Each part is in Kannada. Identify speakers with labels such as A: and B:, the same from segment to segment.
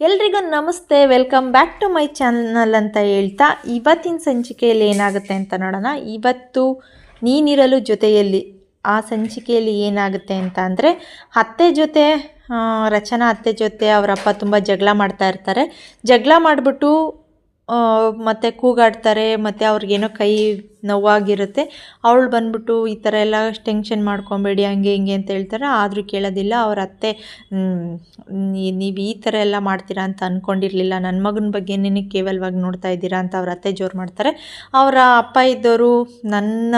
A: ಎಲ್ರಿಗೂ ನಮಸ್ತೆ, welcome back to my channel ಅಂತ ಹೇಳ್ತಾ, ಇವತ್ತಿನ ಸಂಚಿಕೆಯಲ್ಲಿ ಏನಾಗುತ್ತೆ ಅಂತ ನೋಡೋಣ. ಇವತ್ತು ನೀನಿರಲು ಜೊತೆಯಲ್ಲಿ, ಆ ಸಂಚಿಕೆಯಲ್ಲಿ ಏನಾಗುತ್ತೆ ಅಂತ ಅಂದರೆ, ಅತ್ತೆ ಜೊತೆ ರಚನಾ ಅತ್ತೆ ಜೊತೆ ಅವರಪ್ಪ ತುಂಬ ಜಗಳ ಮಾಡ್ತಾ ಇರ್ತಾರೆ. ಜಗಳ ಮಾಡಿಬಿಟ್ಟು ಮತ್ತು ಕೂಗಾಡ್ತಾರೆ, ಮತ್ತು ಅವ್ರಿಗೇನೋ ಕೈ ನೋವಾಗಿರುತ್ತೆ. ಅವಳು ಬಂದ್ಬಿಟ್ಟು ಈ ಥರ ಎಲ್ಲ ಟೆನ್ಷನ್ ಮಾಡ್ಕೊಬೇಡಿ, ಹಂಗೆ ಹಿಂಗೆ ಅಂತ ಹೇಳ್ತಾರೆ. ಆದರೂ ಕೇಳೋದಿಲ್ಲ. ಅವ್ರ ಅತ್ತೆ ನೀವು ಈ ಥರ ಎಲ್ಲ ಮಾಡ್ತೀರಾ ಅಂತ ಅಂದ್ಕೊಂಡಿರಲಿಲ್ಲ ನನ್ನ ಮಗನ ಬಗ್ಗೆ ನಿನಗೆ ಕೇವಲವಾಗಿ ನೋಡ್ತಾ ಇದ್ದೀರಾ ಅಂತ ಅವ್ರ ಅತ್ತೆ ಜೋರು ಮಾಡ್ತಾರೆ. ಅವರ ಅಪ್ಪ ಇದ್ದವರು ನನ್ನ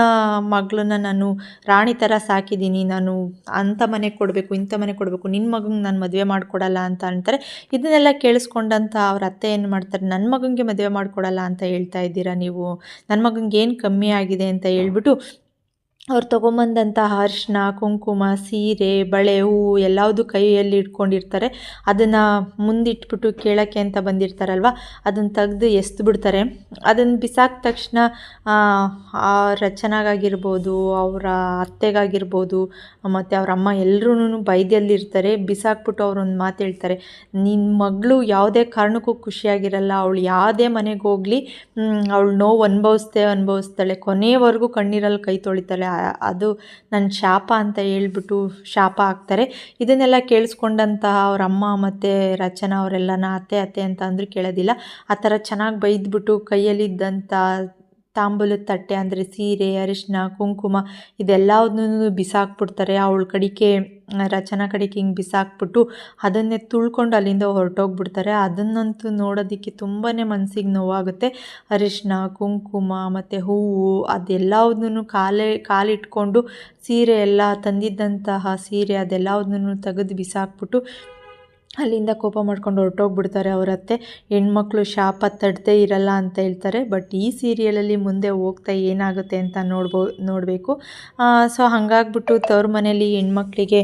A: ಮಗಳನ್ನ ನಾನು ರಾಣಿ ಥರ ಸಾಕಿದ್ದೀನಿ. ನಾನು ಅಂಥ ಮನೆ ಕೊಡಬೇಕು, ಇಂಥ ಮನೆ ಕೊಡಬೇಕು. ನಿನ್ನ ಮಗಂಗೆ ನಾನು ಮದುವೆ ಮಾಡಿಕೊಡಲ್ಲ ಅಂತ ಅಂತಾರೆ. ಇದನ್ನೆಲ್ಲ ಕೇಳಿಸ್ಕೊಂಡಂಥ ಅವ್ರ ಅತ್ತೆ ಏನು ಮಾಡ್ತಾರೆ ನನ್ನ ಮಗನಿಗೆ ಮದುವೆ ಮಾಡಿಕೊಡಲ್ಲ ಅಂತ ಹೇಳ್ತಾ ಇದ್ದೀರಾ ನೀವು? ನನ್ನ ಮಗನಿಗೆ ಏನು ಕಮ್ಮಿ ಆಗಿದೆ ಅಂತ ಹೇಳ್ಬಿಟ್ಟು ಅವ್ರು ತೊಗೊಂಬಂದಂಥ ಅರಿಶಿನ ಕುಂಕುಮ ಸೀರೆ ಬಳೆ ಹೂವು ಎಲ್ಲವುದು ಕೈಯಲ್ಲಿ ಇಟ್ಕೊಂಡಿರ್ತಾರೆ. ಅದನ್ನು ಮುಂದಿಟ್ಬಿಟ್ಟು ಕೇಳೋಕ್ಕೆ ಅಂತ ಬಂದಿರ್ತಾರಲ್ವ? ಅದನ್ನು ತೆಗೆದು ಎಸ್ದು ಬಿಡ್ತಾರೆ ಅದನ್ನು ಬಿಸಾಕಿದ ತಕ್ಷಣ ಆ, ರಚನಾಗಾಗಿರ್ಬೋದು ಅವರ ಅತ್ತೆಗಾಗಿರ್ಬೋದು ಮತ್ತು ಅವ್ರ ಅಮ್ಮ ಎಲ್ಲರೂ ಬೈದಲ್ಲಿರ್ತಾರೆ ಬಿಸಾಕ್ಬಿಟ್ಟು ಅವ್ರೊಂದು ಮಾತು ಹೇಳ್ತಾರೆ. ನಿನ್ನ ಮಗಳು ಯಾವುದೇ ಕಾರಣಕ್ಕೂ ಖುಷಿಯಾಗಿರಲ್ಲ. ಅವಳು ಯಾವುದೇ ಮನೆಗೆ ಹೋಗಲಿ ಅವಳು ನೋವು ಅನುಭವಿಸ್ತೇ ಅನುಭವಿಸ್ತಾಳೆ. ಕೊನೆಯವರೆಗೂ ಕಣ್ಣೀರಲ್ಲಿ ಕೈ ತೊಳಿತಾಳೆ. ಅದು ನನ್ನ ಶಾಪ ಅಂತ ಹೇಳ್ಬಿಟ್ಟು ಶಾಪ ಹಾಕ್ತಾರೆ. ಇದನ್ನೆಲ್ಲ ಕೇಳಿಸ್ಕೊಂಡಂತಹ ಅವ್ರ ಅಮ್ಮ ಮತ್ತು ರಚನಾ ಅವರೆಲ್ಲನ ಅತ್ತೆ ಅತ್ತೆ ಅಂತ ಅಂದರೂ ಕೇಳೋದಿಲ್ಲ. ಆ ಥರ ಚೆನ್ನಾಗಿ ಬೈದ್ಬಿಟ್ಟು ಕೈಯಲ್ಲಿದ್ದಂಥ ತಾಂಬೂಲದ ತಟ್ಟೆ ಅಂದರೆ ಸೀರೆ ಅರಿಶಿನ ಕುಂಕುಮ ಇದೆಲ್ಲದನ್ನೂ ಬಿಸಾಕ್ಬಿಡ್ತಾರೆ. ಅವಳ ಕಡಿಕೆ ರಚನಾ ಕಡೆಗೆ ಹಿಂಗೆ ಬಿಸಾಕ್ಬಿಟ್ಟು ಅದನ್ನೇ ತುಳ್ಕೊಂಡು ಅಲ್ಲಿಂದ ಹೊರಟೋಗ್ಬಿಡ್ತಾರೆ. ಅದನ್ನಂತೂ ನೋಡೋದಕ್ಕೆ ತುಂಬಾ ಮನಸ್ಸಿಗೆ ನೋವಾಗುತ್ತೆ. ಅರಿಶಿನ ಕುಂಕುಮ ಮತ್ತು ಹೂವು ಅದೆಲ್ಲದನ್ನು ಕಾಲೇ, ಕಾಲಿಟ್ಕೊಂಡು ಸೀರೆ ಎಲ್ಲ ತಂದಿದ್ದಂತಹ ಸೀರೆ ಅದೆಲ್ಲದನ್ನು ತೆಗೆದು ಬಿಸಾಕ್ಬಿಟ್ಟು ಅಲ್ಲಿಂದ ಕೋಪ ಮಾಡ್ಕೊಂಡು ಹೊರಟೋಗ್ಬಿಡ್ತಾರೆ ಅವರತ್ತೆ ಹೆಣ್ಮಕ್ಳು ಶಾಪ ತಡದೇ ಇರಲ್ಲ ಅಂತ ಹೇಳ್ತಾರೆ. ಬಟ್ ಈ ಸೀರಿಯಲಲ್ಲಿ ಮುಂದೆ ಹೋಗ್ತಾ ಏನಾಗುತ್ತೆ ಅಂತ ನೋಡ್ಬೋ, ನೋಡಬೇಕು. ಸೊ ಹಾಗಾಗ್ಬಿಟ್ಟು ತವ್ರ ಮನೇಲಿ ಹೆಣ್ಮಕ್ಳಿಗೆ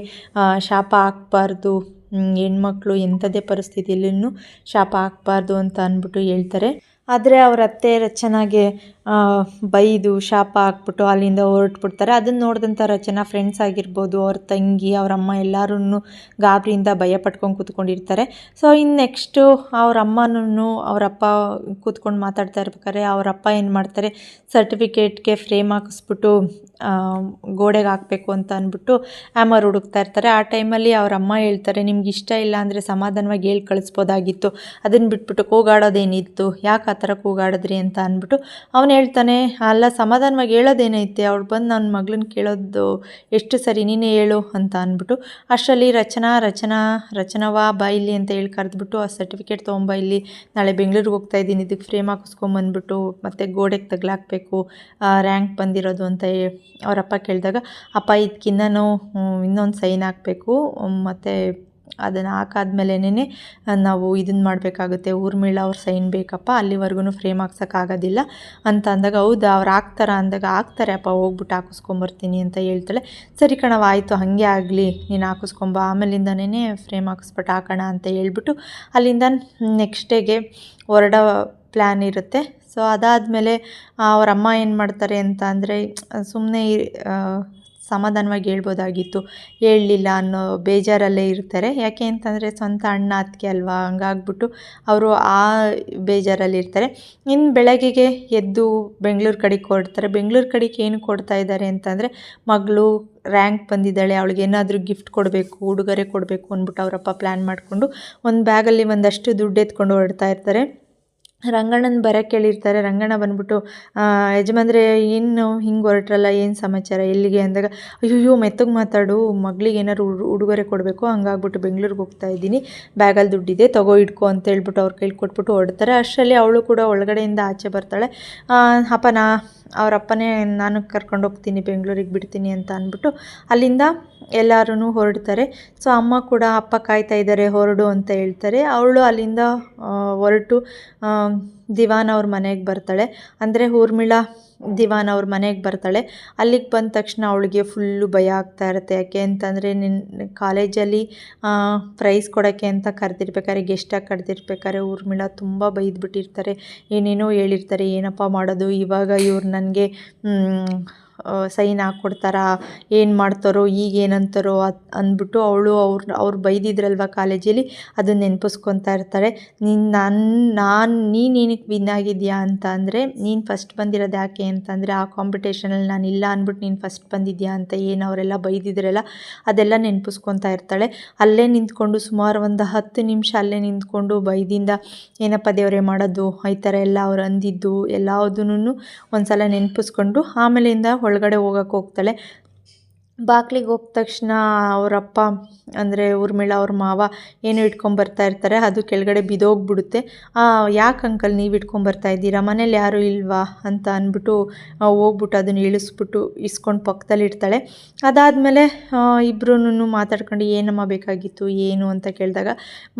A: ಶಾಪ ಹಾಕ್ಬಾರ್ದು. ಹೆಣ್ಮಕ್ಳು ಎಂಥದೇ ಪರಿಸ್ಥಿತಿಯಲ್ಲೂ ಶಾಪ ಹಾಕ್ಬಾರ್ದು ಅಂತ ಅಂದ್ಬಿಟ್ಟು ಹೇಳ್ತಾರೆ. ಆದರೆ ಅವ್ರ ಅತ್ತೆ ರಚನಾಗೆ ಬೈದು ಶಾಪ ಹಾಕ್ಬಿಟ್ಟು ಅಲ್ಲಿಂದ ಹೊರಟ್ಬಿಡ್ತಾರೆ. ಅದನ್ನು ನೋಡಿದಂಥ ರಚನಾ ಫ್ರೆಂಡ್ಸ್ ಆಗಿರ್ಬೋದು, ಅವ್ರ ತಂಗಿ, ಅವ್ರ ಅಮ್ಮ ಎಲ್ಲರೂ ಗಾಬರಿಯಿಂದ ಭಯ ಪಟ್ಕೊಂಡು ಕೂತ್ಕೊಂಡಿರ್ತಾರೆ. ಸೊ ಇನ್ನು ನೆಕ್ಸ್ಟು ಅವ್ರ ಅಮ್ಮನೂ ಅವರಪ್ಪ ಕೂತ್ಕೊಂಡು ಮಾತಾಡ್ತಾ ಇರ್ಬೇಕಾದ್ರೆ ಅವರಪ್ಪ ಏನು ಮಾಡ್ತಾರೆ ಸರ್ಟಿಫಿಕೇಟ್ಗೆ ಫ್ರೇಮ್ ಹಾಕಿಸ್ಬಿಟ್ಟು ಗೋಡೆಗೆ ಹಾಕಬೇಕು ಅಂತ ಅಂದ್ಬಿಟ್ಟು ಆಮರ್ ಹುಡುಕ್ತಾ ಇರ್ತಾರೆ. ಆ ಟೈಮಲ್ಲಿ ಅವ್ರ ಅಮ್ಮ ಹೇಳ್ತಾರೆ, ನಿಮ್ಗೆ ಇಷ್ಟ ಇಲ್ಲ ಅಂದರೆ ಸಮಾಧಾನವಾಗಿ ಹೇಳಿ, ಕಳಿಸ್ಬೋದಾಗಿತ್ತು. ಅದನ್ನು ಬಿಟ್ಬಿಟ್ಟು ಕೂಗಾಡೋದೇನಿತ್ತು? ಯಾಕೆ ಆ ಥರ ಕೂಗಾಡಿದ್ರಿ? ಅಂತ ಅಂದ್ಬಿಟ್ಟು ಅವನು ಹೇಳ್ತಾನೆ, ಅಲ್ಲ, ಸಮಾಧಾನವಾಗಿ ಹೇಳೋದೇನೈತೆ? ಅವ್ರು ಬಂದು ನನ್ನ ಮಗಳನ್ನ ಕೇಳೋದು ಎಷ್ಟು ಸರಿ, ನೀನೇ ಹೇಳು ಅಂತ ಅಂದ್ಬಿಟ್ಟು, ಅಷ್ಟರಲ್ಲಿ ರಚನಾ ರಚನಾ ರಚನವಾ ಬಾ ಇಲ್ಲಿ ಅಂತ ಹೇಳಿ ಕರೆದ್ಬಿಟ್ಟು ಆ ಸರ್ಟಿಫಿಕೇಟ್ ತೊಗೊಂಬ ಇಲ್ಲಿ. ನಾಳೆ ಬೆಂಗಳೂರಿಗೆ ಹೋಗ್ತಾ ಇದ್ದೀನಿ. ಇದಕ್ಕೆ ಫ್ರೇಮ್ ಹಾಕಿಸ್ಕೊಂಬಂದ್ಬಿಟ್ಟು ಮತ್ತು ಗೋಡೆಗೆ ತಗ್ಲಾಕಬೇಕು ರ್ಯಾಂಕ್ ಬಂದಿರೋದು ಅಂತ ಅವರಪ್ಪ ಕೇಳಿದಾಗ, ಅಪ್ಪ ಇದಕ್ಕಿನ್ನೂ ಇನ್ನೊಂದು ಸೈನ್ ಹಾಕಬೇಕು, ಮತ್ತು ಅದನ್ನು ಹಾಕಾದ್ಮೇಲೆನೇ ನಾವು ಇದನ್ನು ಮಾಡಬೇಕಾಗುತ್ತೆ. ಊರ್ಮಿಳ ಅವ್ರ ಸೈನ್ ಬೇಕಪ್ಪ ಅಲ್ಲಿವರೆಗೂ ಫ್ರೇಮ್ ಹಾಕ್ಸೋಕ್ಕಾಗೋದಿಲ್ಲ ಅಂತ ಅಂದಾಗ, ಹೌದು, ಅವ್ರು ಹಾಕ್ತಾರ ಅಂದಾಗ, ಹಾಕ್ತಾರೆ, ಅಪ್ಪ, ಹೋಗ್ಬಿಟ್ಟು ಹಾಕಿಸ್ಕೊಂಬರ್ತೀನಿ ಅಂತ ಹೇಳ್ತಾಳೆ. ಸರಿ ಕಣವ ಆಯಿತು, ಹಾಗೆ ಆಗಲಿ, ನೀನು ಹಾಕಿಸ್ಕೊಂಬ ಆಮೇಲಿಂದನೇ ಫ್ರೇಮ್ ಹಾಕಿಸ್ಬಿಟ್ಟು ಹಾಕೋಣ ಅಂತ ಹೇಳ್ಬಿಟ್ಟು ಅಲ್ಲಿಂದ ನೆಕ್ಸ್ಟ್ ಡೇಗೆ ಹೊರಡೋ ಪ್ಲ್ಯಾನ್ ಇರುತ್ತೆ. ಸೊ ಅದಾದಮೇಲೆ ಅವರಮ್ಮ ಏನು ಮಾಡ್ತಾರೆ ಅಂತ ಅಂದರೆ ಸುಮ್ಮನೆ ಸಮಾಧಾನವಾಗಿ ಹೇಳ್ಬೋದಾಗಿತ್ತು. ಹೇಳಲಿಲ್ಲ ಅನ್ನೋ ಬೇಜಾರಲ್ಲೇ ಇರ್ತಾರೆ. ಯಾಕೆ ಅಂತಂದರೆ ಸ್ವಂತ ಅಣ್ಣ, ಅತ್ತಿಗೆ ಅಲ್ವಾ? ಹಂಗಾಗ್ಬಿಟ್ಟು ಅವರು ಆ ಬೇಜಾರಲ್ಲಿರ್ತಾರೆ ಇನ್ನು ಬೆಳಗ್ಗೆಗೆ ಎದ್ದು ಬೆಂಗಳೂರು ಕಡೆಗೆ ಕೊಡ್ತಾರೆ ಬೆಂಗಳೂರು ಕಡೆಗೆ ಏನು ಕೊಡ್ತಾ ಇದ್ದಾರೆ ಅಂತಂದರೆ, ಮಗಳು ರ್ಯಾಂಕ್ ಬಂದಿದ್ದಾಳೆ, ಅವಳಿಗೆ ಏನಾದರೂ ಗಿಫ್ಟ್ ಕೊಡಬೇಕು, ಉಡುಗೊರೆ ಕೊಡಬೇಕು ಅಂದ್ಬಿಟ್ಟು ಅವರಪ್ಪ ಪ್ಲ್ಯಾನ್ ಮಾಡಿಕೊಂಡು ಒಂದು ಬ್ಯಾಗಲ್ಲಿ ಒಂದಷ್ಟು ದುಡ್ಡು ಎತ್ಕೊಂಡು ಹೊರಡ್ತಾ ಇರ್ತಾರೆ. ರಂಗಣ್ಣನ ಬರೋಕ್ಕೆ ಕೇಳಿರ್ತಾರೆ ರಂಗಣ್ಣ ಬಂದ್ಬಿಟ್ಟು ಯಜಮಾನ್ರೆ ಏನು ಹಿಂಗೆ ಹೊರಟ್ರಲ್ಲ, ಏನು ಸಮಾಚಾರ? ಎಲ್ಲಿಗೆ? ಅಂದಾಗ ಅಯ್ಯೋ ಮೆತ್ತಗೆ ಮಾತಾಡು. ಮಗಳಿಗೆ ಏನಾರು ಉಡು- ಉಡುಗೊರೆ ಕೊಡಬೇಕು. ಹಂಗಾಗ್ಬಿಟ್ಟು ಬೆಂಗಳೂರಿಗೆ ಹೋಗ್ತಾ ಇದ್ದೀನಿ. ಬ್ಯಾಗಲ್ಲಿ ದುಡ್ಡಿದೆ, ತಗೋ ಇಟ್ಕೊ ಅಂತ ಹೇಳ್ಬಿಟ್ಟು ಅವ್ರ ಕೈಲಿ ಕೊಟ್ಬಿಟ್ಟು ಹೊಡ್ತಾರೆ ಅಷ್ಟರಲ್ಲಿ ಅವಳು ಕೂಡ ಒಳಗಡೆಯಿಂದ ಆಚೆ ಬರ್ತಾಳೆ. ಅಪ್ಪ ಅವರಪ್ಪನೇ, ನಾನು ಕರ್ಕೊಂಡು ಹೋಗ್ತೀನಿ, ಬೆಂಗಳೂರಿಗೆ ಬಿಡ್ತೀನಿ ಅಂತ ಅಂದ್ಬಿಟ್ಟು ಅಲ್ಲಿಂದ ಎಲ್ಲರೂ ಹೊರಡ್ತಾರೆ. ಸೊ, ಅಮ್ಮ ಕೂಡ, ಅಪ್ಪ ಕಾಯ್ತಾ ಇದ್ದಾರೆ ಹೊರಡು ಅಂತ ಹೇಳ್ತಾರೆ. ಅವಳು ಅಲ್ಲಿಂದ ಹೊರಟು ದಿವಾನ್ ಅವ್ರ ಮನೆಗೆ ಬರ್ತಾಳೆ. ಅಂದರೆ ಊರ್ಮಿಳಾ ದಿವಾನ್ ಅವ್ರ ಮನೆಗೆ ಬರ್ತಾಳೆ. ಅಲ್ಲಿಗೆ ಬಂದ ತಕ್ಷಣ ಅವಳಿಗೆ ಫುಲ್ಲು ಭಯ ಆಗ್ತಾ ಇರುತ್ತೆ. ಯಾಕೆ ಅಂತಂದರೆ ನಿನ್ನ ಕಾಲೇಜಲ್ಲಿ ಪ್ರೈಸ್ ಕೊಡೋಕ್ಕೆ ಅಂತ ಕರೆದಿರ್ಬೇಕಾದ್ರೆ ಗೆಸ್ಟಾಗಿ ಕರೆದಿರ್ಬೇಕಾದ್ರೆ ಊರ್ಮಿಳಾ ತುಂಬ ಬೈದ್ಬಿಟ್ಟಿರ್ತಾರೆ. ಏನೇನೋ ಹೇಳಿರ್ತಾರೆ. ಏನಪ್ಪ ಮಾಡೋದು? ಇವಾಗ ಇವ್ರು ನನಗೆ ಸೈನ್ ಹಾಕ್ಕೊಡ್ತಾರಾ ಏನು ಮಾಡ್ತಾರೋ ಈಗ ಏನಂತಾರೋ ಅದು ಅಂದ್ಬಿಟ್ಟು ಅವಳು ಅವ್ರು ಅವ್ರು ಬೈದಿದ್ರಲ್ವ ಕಾಲೇಜಲ್ಲಿ? ಅದನ್ನ ನೆನಪಿಸ್ಕೊತಾ ಇರ್ತಾಳೆ ನೀನು ನಾನು ನಾನು, ನೀನು ಏನಕ್ಕೆ ವಿನ್ ಆಗಿದ್ಯಾ ಅಂತ ಅಂದರೆ, ನೀನು ಫಸ್ಟ್ ಬಂದಿರೋದು ಯಾಕೆ ಅಂತಂದರೆ ಆ ಕಾಂಪಿಟೇಷನಲ್ಲಿ ನಾನು ಇಲ್ಲ ಅಂದ್ಬಿಟ್ಟು ನೀನು ಫಸ್ಟ್ ಬಂದಿದ್ಯಾ ಅಂತ ಏನು ಅವರೆಲ್ಲ ಬೈದಿದ್ರಲ್ಲ, ಅದೆಲ್ಲ ನೆನಪಿಸ್ಕೊತಾ ಇರ್ತಾಳೆ. ಅಲ್ಲೇ ನಿಂತ್ಕೊಂಡು ಸುಮಾರು ಒಂದು ಹತ್ತು ನಿಮಿಷ ಅಲ್ಲೇ ನಿಂತ್ಕೊಂಡು ಬೈದಿಂದ, ಏನಪ್ಪ ದೇವರೇ ಮಾಡೋದು? ಈ ಥರ ಎಲ್ಲ ಅವ್ರು ಅಂದಿದ್ದು ಎಲ್ಲದನ್ನೂ ಒಂದು ಸಲ ನೆನಪಿಸ್ಕೊಂಡು ಆಮೇಲಿಂದ ಒಳಗಡೆ ಹೋಗಕ್ಕೆ ಹೋಗ್ತಾಳೆ. ಬಾಗ್ಲಿಗೆ ಹೋದ ತಕ್ಷಣ ಅವರಪ್ಪ, ಅಂದರೆ ಊರ್ಮಿಳ ಅವ್ರ ಮಾವ ಏನೋ ಇಟ್ಕೊಂಬರ್ತಾ ಇರ್ತಾರೆ, ಅದು ಕೆಳಗಡೆ ಬಿದ್ದೋಗ್ಬಿಡುತ್ತೆ. ಯಾಕೆ ಅಂಕಲ್ ನೀವು ಇಟ್ಕೊಂಬರ್ತಾ ಇದ್ದೀರಾ? ಮನೇಲಿ ಯಾರೂ ಇಲ್ವಾ ಅಂತ ಅಂದ್ಬಿಟ್ಟು ಹೋಗ್ಬಿಟ್ಟು ಅದನ್ನು ಇಳಿಸ್ಬಿಟ್ಟು ಇಸ್ಕೊಂಡು ಪಕ್ಕದಲ್ಲಿ ಇಡ್ತಾಳೆ ಅದಾದಮೇಲೆ ಇಬ್ಬರೂ ಮಾತಾಡ್ಕೊಂಡು, ಏನಮ್ಮ ಬೇಕಾಗಿತ್ತು, ಏನು ಅಂತ ಕೇಳಿದಾಗ,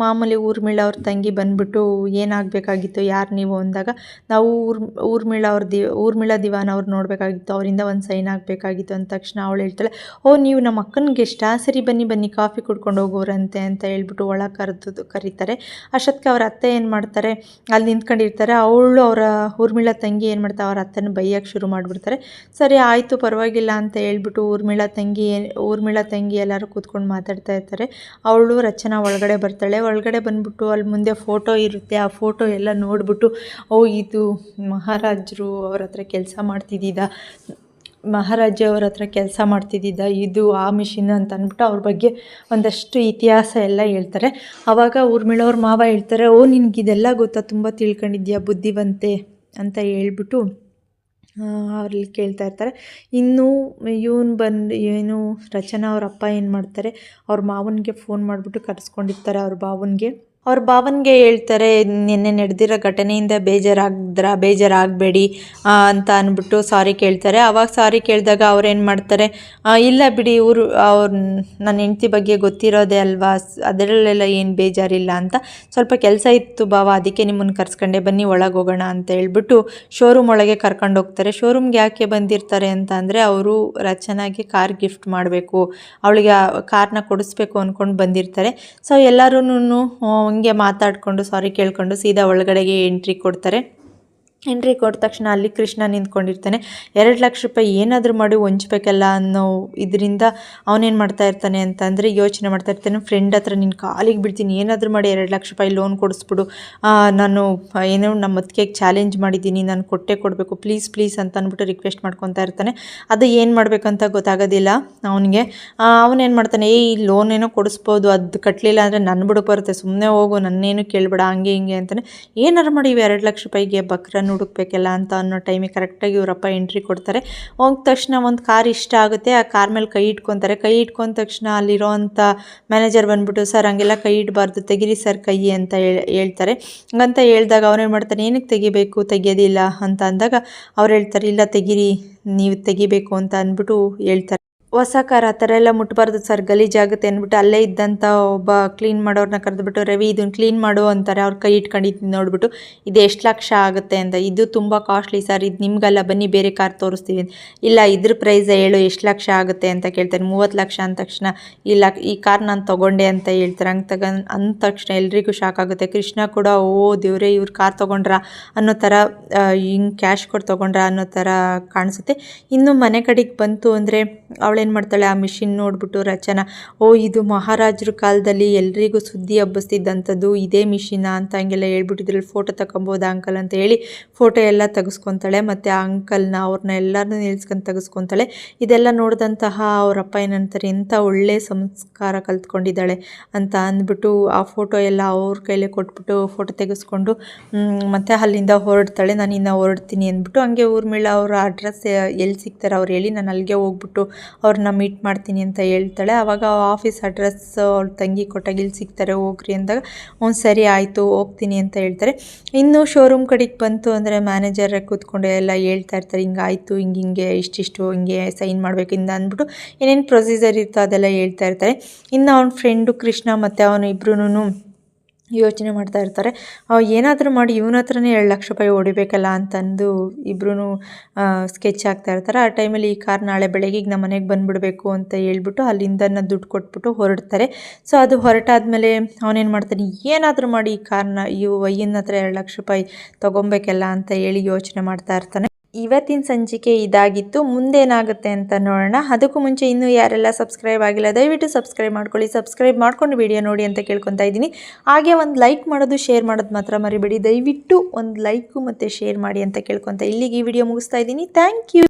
A: ಮಾಮೂಲಿ ಊರ್ಮಿಳ ಅವ್ರ ತಂಗಿ ಬಂದ್ಬಿಟ್ಟು, ಏನಾಗಬೇಕಾಗಿತ್ತು, ಯಾರು ನೀವು ಅಂದಾಗ, ನಾವು ಊರ್, ಊರ್ಮಿಳ ಅವ್ರ ದಿ, ಊರ್ಮಿಳ ದಿವಾನ ಅವ್ರು ನೋಡಬೇಕಾಗಿತ್ತು, ಅವರಿಂದ ಒಂದು ಸೈನ್ ಆಗಬೇಕಾಗಿತ್ತು ಅಂದ ತಕ್ಷಣ ಅವಳು ಹೇಳ್ತಾಳೆ. ಓ, ನೀವು ನಮ್ಮ ಅಕ್ಕನಿಗೆ ಇಷ್ಟ ಸರಿ ಬನ್ನಿ ಬನ್ನಿ, ಕಾಫಿ ಕುಡ್ಕೊಂಡು ಹೋಗೋರಂತೆ ಅಂತ ಹೇಳ್ಬಿಟ್ಟು ಒಳ ಕರೆದು ಕರೀತಾರೆ. ಅಷ್ಟೊತ್ತಿಗೆ ಅವ್ರ ಅತ್ತೆ ಏನು ಮಾಡ್ತಾರೆ, ಅಲ್ಲಿ ನಿಂತ್ಕೊಂಡಿರ್ತಾರೆ. ಅವಳು ಅವರ ಊರ್ಮಿಳ ತಂಗಿ ಏನು ಮಾಡ್ತಾರೆ ಅವ್ರ ಅತ್ತನ ಬೈಯೋಕ್ಕೆ ಶುರು ಮಾಡಿಬಿಡ್ತಾರೆ. ಸರಿ, ಆಯಿತು, ಪರವಾಗಿಲ್ಲ ಅಂತ ಹೇಳ್ಬಿಟ್ಟು ಊರ್ಮಿಳ ತಂಗಿ ಊರ್ಮಿಳ ತಂಗಿ ಎಲ್ಲರೂ ಕೂತ್ಕೊಂಡು ಮಾತಾಡ್ತಾ ಇರ್ತಾರೆ. ಅವಳು ರಚನಾ ಒಳಗಡೆ ಬರ್ತಾಳೆ. ಒಳಗಡೆ ಬಂದ್ಬಿಟ್ಟು ಅಲ್ಲಿ ಮುಂದೆ ಫೋಟೋ ಇರುತ್ತೆ. ಆ ಫೋಟೋ ಎಲ್ಲ ನೋಡಿಬಿಟ್ಟು, ಓ, ಇದು ಮಹಾರಾಜರು ಅವ್ರ ಹತ್ರ ಕೆಲಸ ಮಾಡ್ತಿದ್ದಿದ್ದ ಮಹಾರಾಜ ಅವ್ರ ಹತ್ರ ಕೆಲಸ ಮಾಡ್ತಿದ್ದಿದ್ದ, ಇದು ಆ ಮಿಷಿನ್ ಅಂತ ಅಂದ್ಬಿಟ್ಟು ಅವ್ರ ಬಗ್ಗೆ ಒಂದಷ್ಟು ಇತಿಹಾಸ ಎಲ್ಲ ಹೇಳ್ತಾರೆ. ಆವಾಗ ಊರ್ಮಿಳವ್ರ ಮಾವ ಹೇಳ್ತಾರೆ, ಓ, ನಿನ್ಗೆ ಇದೆಲ್ಲ ಗೊತ್ತಾ? ತುಂಬ ತಿಳ್ಕೊಂಡಿದ್ಯಾ ಬುದ್ಧಿವಂತೆ ಅಂತ ಹೇಳ್ಬಿಟ್ಟು ಅವ್ರಲ್ಲಿ ಕೇಳ್ತಾ ಇರ್ತಾರೆ. ಇನ್ನು ಇವನು ಬಂದು, ಏನು ರಚನಾ ಅವ್ರ ಅಪ್ಪ ಏನು ಮಾಡ್ತಾರೆ, ಅವ್ರ ಮಾವನಿಗೆ ಫೋನ್ ಮಾಡಿಬಿಟ್ಟು ಕರೆಸ್ಕೊಂಡಿರ್ತಾರೆ ಅವ್ರ ಭಾವನಿಗೆ. ಅವ್ರ ಭಾವನಿಗೆ ಹೇಳ್ತಾರೆ, ನಿನ್ನೆ ನಡೆದಿರೋ ಘಟನೆಯಿಂದ ಬೇಜಾರಾಗಿದ್ರ, ಬೇಜಾರಾಗಬೇಡಿ ಅಂತ ಅಂದ್ಬಿಟ್ಟು ಸಾರಿ ಕೇಳ್ತಾರೆ. ಅವಾಗ ಸಾರಿ ಕೇಳಿದಾಗ ಅವ್ರೇನು ಮಾಡ್ತಾರೆ ಇಲ್ಲ ಬಿಡಿ, ಇವರು, ಅವ್ರ ನನ್ನ ಹೆಂಡ್ತಿ ಬಗ್ಗೆ ಗೊತ್ತಿರೋದೇ ಅಲ್ವಾ, ಅದರಲ್ಲೆಲ್ಲ ಏನು ಬೇಜಾರಿಲ್ಲ ಅಂತ ಸ್ವಲ್ಪ ಕೆಲಸ ಇತ್ತು ಭಾವ, ಅದಕ್ಕೆ ನಿಮ್ಮನ್ನು ಕರ್ಸ್ಕೊಂಡೆ, ಬನ್ನಿ ಒಳಗೆ ಹೋಗೋಣ ಅಂತ ಹೇಳ್ಬಿಟ್ಟು ಶೋರೂಮ್ ಒಳಗೆ ಕರ್ಕೊಂಡು ಹೋಗ್ತಾರೆ. ಶೋರೂಮ್ಗೆ ಯಾಕೆ ಬಂದಿರ್ತಾರೆ ಅಂತ ಅಂದರೆ, ಅವರು ರಚನಾಗೆ ಕಾರ್ ಗಿಫ್ಟ್ ಮಾಡಬೇಕು, ಅವಳಿಗೆ ಕಾರ್ನ ಕೊಡಿಸ್ಬೇಕು ಅಂದ್ಕೊಂಡು ಬಂದಿರ್ತಾರೆ. ಸೊ ಎಲ್ಲರೂ ಹಂಗೆ ಮಾತಾಡಿಕೊಂಡು ಸಾರಿ ಕೇಳಿಕೊಂಡು ಸೀದಾ ಒಳಗಡೆಗೆ ಎಂಟ್ರಿ ಕೊಡ್ತಾರೆ. ಎಂಟ್ರಿ ಕೊಟ್ಟ ತಕ್ಷಣ ಅಲ್ಲಿ ಕೃಷ್ಣ ನಿಂತ್ಕೊಂಡಿರ್ತಾನೆ. ಎರಡು ಲಕ್ಷ ರೂಪಾಯಿ ಏನಾದರೂ ಮಾಡಿ ಹೊಂಚ್ಬೇಕಲ್ಲ ಅನ್ನೋ ಇದರಿಂದ ಅವನೇನು ಮಾಡ್ತಾ ಇರ್ತಾನೆ ಅಂತಂದರೆ ಯೋಚನೆ ಮಾಡ್ತಾ ಇರ್ತಾನೆ. ಫ್ರೆಂಡ್ ಹತ್ರ ನಿನ್ನ ಕಾಲಿಗೆ ಬಿಡ್ತೀನಿ, ಏನಾದರೂ ಮಾಡಿ, ಎರಡು ಲಕ್ಷ ರೂಪಾಯಿ ಲೋನ್ ಕೊಡಿಸ್ಬಿಡು. ನಾನು, ಏನೋ ನಮ್ಮ ಅದಕ್ಕೆ ಚಾಲೆಂಜ್ ಮಾಡಿದ್ದೀನಿ, ನಾನು ಕೊಟ್ಟೆ ಕೊಡಬೇಕು ಪ್ಲೀಸ್ ಪ್ಲೀಸ್ ಅಂತ ಅಂದ್ಬಿಟ್ಟು ರಿಕ್ವೆಸ್ಟ್ ಮಾಡ್ಕೊತಾ ಇರ್ತಾನೆ. ಅದು ಏನು ಮಾಡಬೇಕಂತ ಗೊತ್ತಾಗೋದಿಲ್ಲ ಅವನಿಗೆ. ಅವನೇನು ಮಾಡ್ತಾನೆ ಏ ಈ ಲೋನ್ ಏನೋ ಕೊಡಿಸ್ಬೋದು, ಅದು ಕಟ್ಟಲಿಲ್ಲ ಅಂದರೆ ನನ್ನ ಬಿಡಕ್ಕೆ ಬರುತ್ತೆ ಸುಮ್ಮನೆ ಹೋಗು, ನನ್ನೇನು ಕೇಳಬೇಡ, ಹಂಗೆ ಹಿಂಗೆ ಅಂತಾನೆ. ಏನಾರು ಮಾಡಿ, ಇವು ಎರಡು ಲಕ್ಷ ರೂಪಾಯಿಗೆ ಬಕ್ರನ್ನು ಹುಡುಕ್ಬೇಕಲ್ಲ ಅಂತ ಅನ್ನೋ ಟೈಮಿಗೆ ಕರೆಕ್ಟಾಗಿ ಇವರಪ್ಪ ಎಂಟ್ರಿ ಕೊಡ್ತಾರೆ. ಹೋದ ತಕ್ಷಣ ಒಂದು ಕಾರ್ ಇಷ್ಟ ಆಗುತ್ತೆ, ಆ ಕಾರ್ ಮೇಲೆ ಕೈ ಇಟ್ಕೊತಾರೆ. ಕೈ ಇಟ್ಕೊಂಡ ತಕ್ಷಣ ಅಲ್ಲಿರೋಂಥ ಮ್ಯಾನೇಜರ್ ಬಂದ್ಬಿಟ್ಟು, ಸರ್, ಹಂಗೆಲ್ಲ ಕೈ ಇಡಬಾರ್ದು, ತೆಗಿರಿ ಸರ್ ಕೈ ಅಂತ ಹೇಳ್ತಾರೆ. ಹಂಗಂತ ಹೇಳಿದಾಗ ಅವ್ರೇನು ಮಾಡ್ತಾರೆ ಏನಕ್ಕೆ ತೆಗಿಬೇಕು, ತೆಗಿಯೋದಿಲ್ಲ ಅಂತ ಅಂದಾಗ ಅವ್ರು ಹೇಳ್ತಾರೆ, ಇಲ್ಲ ತೆಗಿರಿ, ನೀವು ತೆಗಿಬೇಕು ಅಂತ ಅಂದ್ಬಿಟ್ಟು ಹೇಳ್ತಾರೆ. ಹೊಸ ಕಾರ್ ಆ ಥರ ಎಲ್ಲ ಮುಟ್ಬಾರ್ದು ಸರ್ ಗಲೀಜಾಗುತ್ತೆ ಅಂದ್ಬಿಟ್ಟು ಅಲ್ಲೇ ಇದ್ದಂಥ ಒಬ್ಬ ಕ್ಲೀನ್ ಮಾಡೋರನ್ನ ಕರೆದ್ಬಿಟ್ಟು, ರವಿ ಇದನ್ನು ಕ್ಲೀನ್ ಮಾಡು ಅಂತಾರೆ. ಅವ್ರ ಕೈ ಇಟ್ಕೊಂಡಿದ್ದು ನೋಡ್ಬಿಟ್ಟು, ಇದು ಎಷ್ಟು ಲಕ್ಷ ಆಗುತ್ತೆ ಅಂತ. ಇದು ತುಂಬ ಕಾಸ್ಟ್ಲಿ ಸರ್, ಇದು ನಿಮಗಲ್ಲ, ಬನ್ನಿ ಬೇರೆ ಕಾರ್ ತೋರಿಸ್ತೀವಿ ಇಲ್ಲ, ಇದ್ರ ಪ್ರೈಸ್ ಹೇಳು, ಎಷ್ಟು ಲಕ್ಷ ಆಗುತ್ತೆ ಅಂತ ಕೇಳ್ತಾರೆ. ಮೂವತ್ತು ಲಕ್ಷ ಅಂದ ತಕ್ಷಣ, ಇಲ್ಲ, ಈ ಕಾರ್ ನಾನು ತೊಗೊಂಡೆ ಅಂತ ಹೇಳ್ತಾರೆ. ಹಂಗೆ ತಗ, ಅಂದ ತಕ್ಷಣ ಎಲ್ರಿಗೂ ಶಾಕ್ ಆಗುತ್ತೆ. ಕೃಷ್ಣ ಕೂಡ, ಓ, ದೇವ್ರೆ, ಇವ್ರು ಕಾರ್ ತೊಗೊಂಡ್ರ ಅನ್ನೋ ಥರ ಹಿಂಗೆ ಕ್ಯಾಶ್ ಕೊಟ್ಟು ತೊಗೊಂಡ್ರ ಅನ್ನೋ ಥರ ಕಾಣಿಸುತ್ತೆ. ಇನ್ನು ಮನೆ ಕಡೆಗೆ ಬಂತು ಅಂದರೆ ಅವಳೇ ಏನು ಮಾಡ್ತಾಳೆ? ಆ ಮಿಷಿನ್ ನೋಡಿಬಿಟ್ಟು ರಚನಾ, ಓ, ಇದು ಮಹಾರಾಜರ ಕಾಲದಲ್ಲಿ ಎಲ್ರಿಗೂ ಸುದ್ದಿ ಹಬ್ಬಿಸ್ತಿದ್ದಂಥದ್ದು ಇದೇ ಮಿಷಿನ ಅಂತ ಹಂಗೆಲ್ಲ ಹೇಳ್ಬಿಟ್ಟಿದ್ರಲ್ಲಿ ಫೋಟೋ ತಗೊಬೋದಾ ಅಂಕಲ್ ಅಂತ ಹೇಳಿ ಫೋಟೋ ಎಲ್ಲ ತೆಗೆಸ್ಕೊತಾಳೆ. ಮತ್ತು ಆ ಅಂಕಲ್ನ ಅವ್ರನ್ನ ಎಲ್ಲರನ್ನೂ ನಿಲ್ಸ್ಕೊಂಡು ತೆಗೆಸ್ಕೊತಾಳೆ. ಇದೆಲ್ಲ ನೋಡಿದಂತಹ ಅವರಪ್ಪ ಏನಂತಾರೆ, ಎಂಥ ಒಳ್ಳೆ ಸಂಸ್ಕಾರ ಕಲ್ತ್ಕೊಂಡಿದ್ದಾಳೆ ಅಂತ ಅಂದ್ಬಿಟ್ಟು ಆ ಫೋಟೋ ಎಲ್ಲ ಅವ್ರ ಕೈಲೇ ಕೊಟ್ಬಿಟ್ಟು ಫೋಟೋ ತೆಗೆಸ್ಕೊಂಡು ಮತ್ತು ಅಲ್ಲಿಂದ ಹೊರಡ್ತಾಳೆ, ನಾನು ಇನ್ನು ಹೊರಡ್ತೀನಿ ಅಂದ್ಬಿಟ್ಟು ಹಂಗೆ ಊರ್ಮಿಳ ಅವರ ಅಡ್ರೆಸ್ ಎಲ್ಲಿ ಸಿಗ್ತಾರೆ ಅವ್ರು ಹೇಳಿ ನಾನು ಅಲ್ಲಿಗೆ ಹೋಗ್ಬಿಟ್ಟು ಅವ್ರ ಅವ್ರನ್ನ ಮೀಟ್ ಮಾಡ್ತೀನಿ ಅಂತ ಹೇಳ್ತಾಳೆ. ಆವಾಗ ಆಫೀಸ್ ಅಡ್ರೆಸ್ ಅವ್ಳ ತಂಗಿ ಕೊಟ್ಟಾಗ ಇಲ್ಲಿ ಸಿಗ್ತಾರೆ, ಹೋಗ್ರಿ ಅಂದಾಗ ಹ್ಞೂ ಸರಿ ಆಯಿತು, ಹೋಗ್ತೀನಿ ಅಂತ ಹೇಳ್ತಾರೆ. ಇನ್ನು ಶೋರೂಮ್ ಕಡೆಗೆ ಬಂತು ಅಂದರೆ ಮ್ಯಾನೇಜರ್ ಕೂತ್ಕೊಂಡು ಎಲ್ಲ ಹೇಳ್ತಾ ಇರ್ತಾರೆ, ಹಿಂಗೆ ಆಯಿತು, ಹಿಂಗೆ ಹಿಂಗೆ, ಇಷ್ಟಿಷ್ಟು ಹಿಂಗೆ ಸೈನ್ ಮಾಡಬೇಕಿಂದ ಅಂದ್ಬಿಟ್ಟು ಏನೇನು ಪ್ರೊಸೀಜರ್ ಇರ್ತೋ ಅದೆಲ್ಲ ಹೇಳ್ತಾ ಇರ್ತಾರೆ. ಇನ್ನು ಅವ್ನ ಫ್ರೆಂಡು ಕೃಷ್ಣ ಮತ್ತು ಅವನು ಇಬ್ಬರೂ ಯೋಚನೆ ಮಾಡ್ತಾ ಇರ್ತಾರೆ. ಏನಾದರೂ ಮಾಡಿ ಇವನ ಹತ್ರನೇ ಎರಡು ಲಕ್ಷ ರೂಪಾಯಿ ಹೊಡಿಬೇಕಲ್ಲ ಅಂತಂದು ಇಬ್ಬರೂ ಸ್ಕೆಚ್ ಆಗ್ತಾ ಇರ್ತಾರೆ. ಆ ಟೈಮಲ್ಲಿ ಈ ಕಾರ್ ನಾಳೆ ಬೆಳಗ್ಗೆ ನಮ್ಮ ಮನೆಗೆ ಬಂದುಬಿಡಬೇಕು ಅಂತ ಹೇಳ್ಬಿಟ್ಟು ಅಲ್ಲಿಂದನ ದುಡ್ಡು ಕೊಟ್ಬಿಟ್ಟು ಹೊರಡ್ತಾರೆ. ಸೊ ಅದು ಹೊರಟಾದ್ಮೇಲೆ ಅವನೇನು ಮಾಡ್ತಾನೆ, ಏನಾದರೂ ಮಾಡಿ ಈ ಕಾರ್ನ, ಈ ವಯ್ಯನ ಹತ್ರ ಎರಡು ಲಕ್ಷ ರೂಪಾಯಿ ತೊಗೊಬೇಕಲ್ಲ ಅಂತ ಹೇಳಿ ಯೋಚನೆ ಮಾಡ್ತಾ ಇರ್ತಾನೆ. ಇವತ್ತಿನ ಸಂಚಿಕೆ ಇದಾಗಿತ್ತು. ಮುಂದೇನಾಗುತ್ತೆ ಅಂತ ನೋಡೋಣ. ಅದಕ್ಕೂ ಮುಂಚೆ ಇನ್ನೂ ಯಾರೆಲ್ಲ ಸಬ್ಸ್ಕ್ರೈಬ್ ಆಗಿಲ್ಲ, ದಯವಿಟ್ಟು ಸಬ್ಸ್ಕ್ರೈಬ್ ಮಾಡ್ಕೊಳ್ಳಿ. ಸಬ್ಸ್ಕ್ರೈಬ್ ಮಾಡ್ಕೊಂಡು ವಿಡಿಯೋ ನೋಡಿ ಅಂತ ಕೇಳ್ಕೊತಾ ಇದ್ದೀನಿ. ಹಾಗೆ ಒಂದು ಲೈಕ್ ಮಾಡೋದು ಶೇರ್ ಮಾಡೋದು ಮಾತ್ರ ಮರಿಬೇಡಿ. ದಯವಿಟ್ಟು ಒಂದು ಲೈಕು ಮತ್ತು ಶೇರ್ ಮಾಡಿ ಅಂತ ಕೇಳ್ಕೊತಾ ಇಲ್ಲಿಗೆ ಈ ವಿಡಿಯೋ ಮುಗಿಸ್ತಾ ಇದ್ದೀನಿ. Thank you